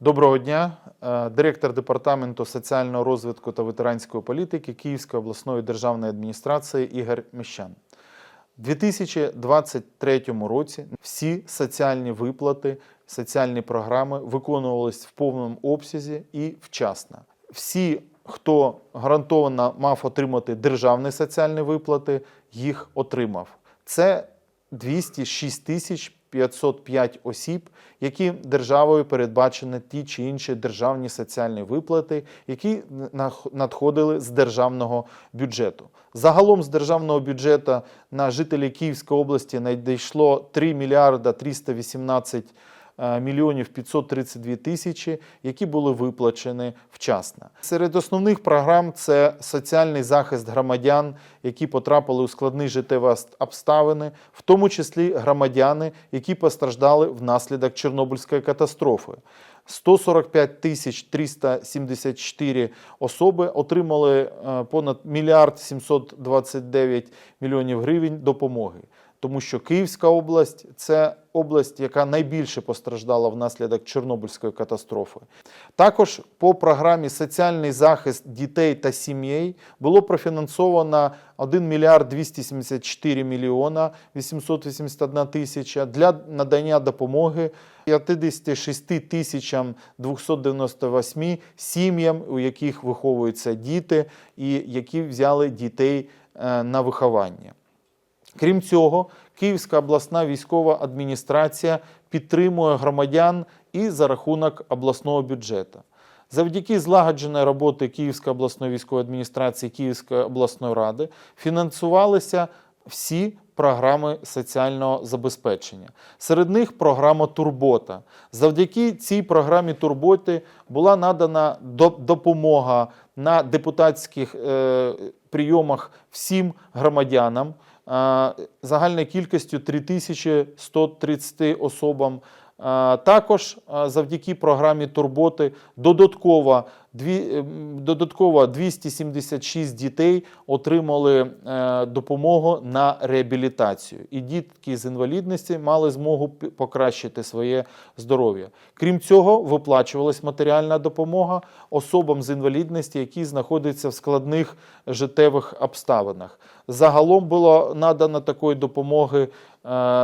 Доброго дня, Е, директор департаменту соціального розвитку та ветеранської політики Київської обласної державної адміністрації Ігор Міщан. У 2023 році всі соціальні виплати, соціальні програми виконувались в повному обсязі і вчасно. Всі, хто гарантовано мав отримати державні соціальні виплати, їх отримав. Це 206 тисяч 505 осіб, які державою передбачені ті чи інші державні соціальні виплати, які надходили з державного бюджету. Загалом з державного бюджету на жителів Київської області надійшло 3 мільярда 318 е, мільйонів 532 тисячі, які були виплачені вчасно. Серед основних програм це соціальний захист громадян, які потрапили у складні життєві обставини, в тому числі громадяни, які постраждали внаслідок Чорнобильської катастрофи. 145 тисяч 374 особи отримали е, понад мільярд 729 мільйонів гривень допомоги. Тому що Київська область це область, яка найбільше постраждала внаслідок Чорнобильської катастрофи. Також по програмі Соціальний захист дітей та сім'єй було профінансовано 1 мільярд 274 мільйона 881 тисяча для надання допомоги 56 тисячам 298 сім'ям, у яких виховуються діти, і які взяли дітей е, на виховання. Крім цього, Київська обласна військова адміністрація підтримує громадян і за рахунок обласного бюджету. Завдяки злагодженої роботи Київської обласної військової адміністрації Київської обласної ради фінансувалися всі програми соціального забезпечення. Серед них програма Турбота. Завдяки цій програмі Турботи була надана допомога на депутатських е, прийомах всім громадянам загальною кількістю 3130 особам. Також завдяки програмі Турботи додатково, дві, ем, додатково 276 дітей отримали е, допомогу на реабілітацію. І дітки з інвалідності мали змогу покращити своє здоров'я. Крім цього, виплачувалась матеріальна допомога особам з інвалідності, які знаходяться в складних життєвих обставинах. Загалом було надано такої допомоги е,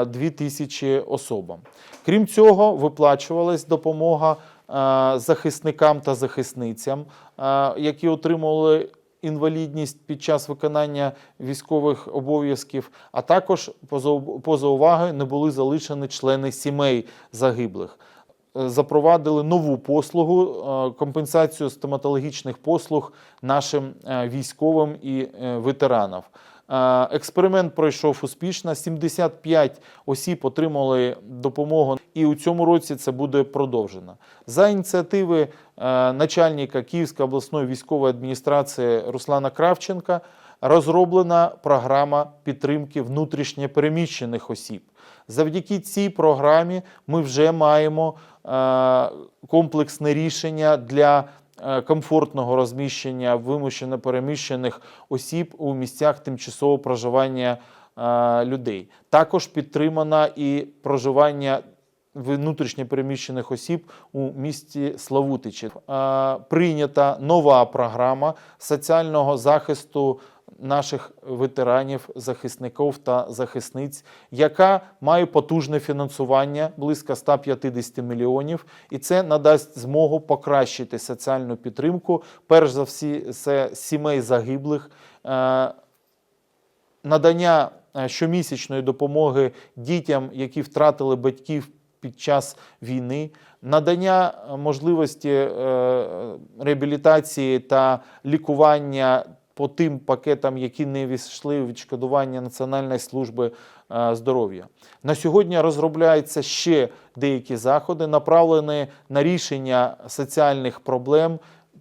2 тисячі особам. Крім цього, виплачувалась допомога е, захисникам та захисницям, е, які отримували інвалідність під час виконання військових обов'язків, а також поза, увагою не були залишені члени сімей загиблих. Е, Запровадили нову послугу е, компенсацію стоматологічних послуг нашим е, військовим і е, ветеранам. Е, Експеримент пройшов успішно. 75 осіб отримали допомогу, і у цьому році це буде продовжено. За ініціативи е, начальника Київської обласної військової адміністрації Руслана Кравченка розроблена програма підтримки внутрішньопереміщених осіб. Завдяки цій програмі ми вже маємо е, комплексне рішення для комфортного розміщення вимушено переміщених осіб у місцях тимчасового проживання е, людей. Також підтримано і проживання внутрішньо переміщених осіб у місті Славутичі. Е, Прийнята нова програма соціального захисту наших ветеранів, захисників та захисниць, яка має потужне фінансування близько 150 мільйонів, і це надасть змогу покращити соціальну підтримку, перш за всі це сімей загиблих. е, надання е, щомісячної допомоги дітям, які втратили батьків під час війни, надання е, можливості реабілітації та лікування по тим пакетам, які не війшли у відшкодування Національної служби е, здоров'я. На сьогодні розробляються ще деякі заходи, направлені на рішення соціальних проблем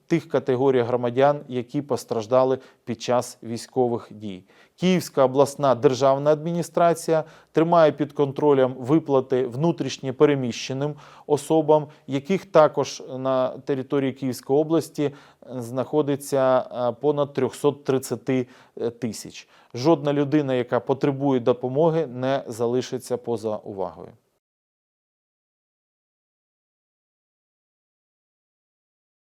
тих категорій громадян, які постраждали під час військових дій. Київська обласна державна адміністрація тримає під контролем виплати внутрішньо переміщеним особам, яких також на території Київської області е, знаходиться е, понад 330 тисяч. Жодна людина, яка потребує допомоги, не залишиться поза увагою.